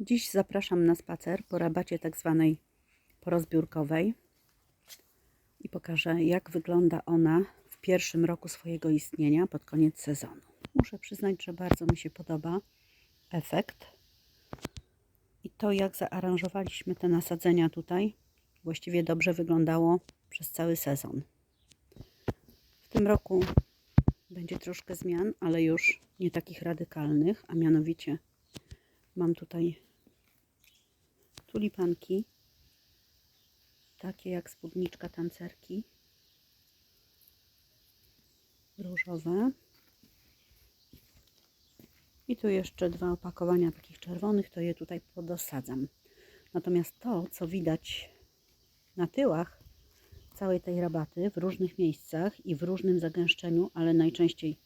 Dziś zapraszam na spacer po rabacie tak zwanej porozbiórkowej i pokażę jak wygląda ona w pierwszym roku swojego istnienia pod koniec sezonu. Muszę przyznać, że bardzo mi się podoba efekt i to jak zaaranżowaliśmy te nasadzenia tutaj właściwie dobrze wyglądało przez cały sezon. W tym roku będzie troszkę zmian, ale już nie takich radykalnych, a mianowicie mam tutaj tulipanki, takie jak spódniczka tancerki, różowe. I tu jeszcze dwa opakowania takich czerwonych, to je tutaj podosadzam. Natomiast to, co widać na tyłach całej tej rabaty w różnych miejscach i w różnym zagęszczeniu, ale najczęściej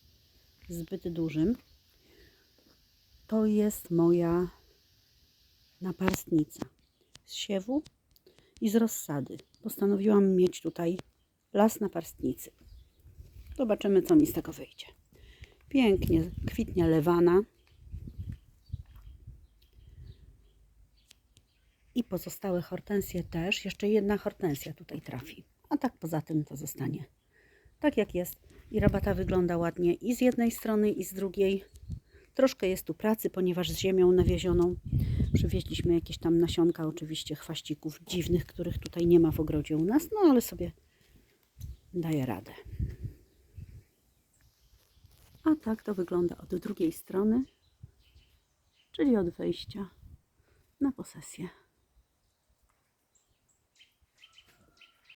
zbyt dużym, to jest moja naparstnica z siewu i z rozsady. Postanowiłam mieć tutaj las naparstnicy. Zobaczymy, co mi z tego wyjdzie. Pięknie kwitnie lewana. I pozostałe hortensje też. Jeszcze jedna hortensja tutaj trafi. A tak poza tym to zostanie tak jak jest. I rabata wygląda ładnie i z jednej strony i z drugiej. Troszkę jest tu pracy, ponieważ z ziemią nawiezioną przywieźliśmy jakieś tam nasionka, oczywiście chwaścików dziwnych, których tutaj nie ma w ogrodzie u nas, no ale sobie daje radę. A tak to wygląda od drugiej strony, czyli od wejścia na posesję.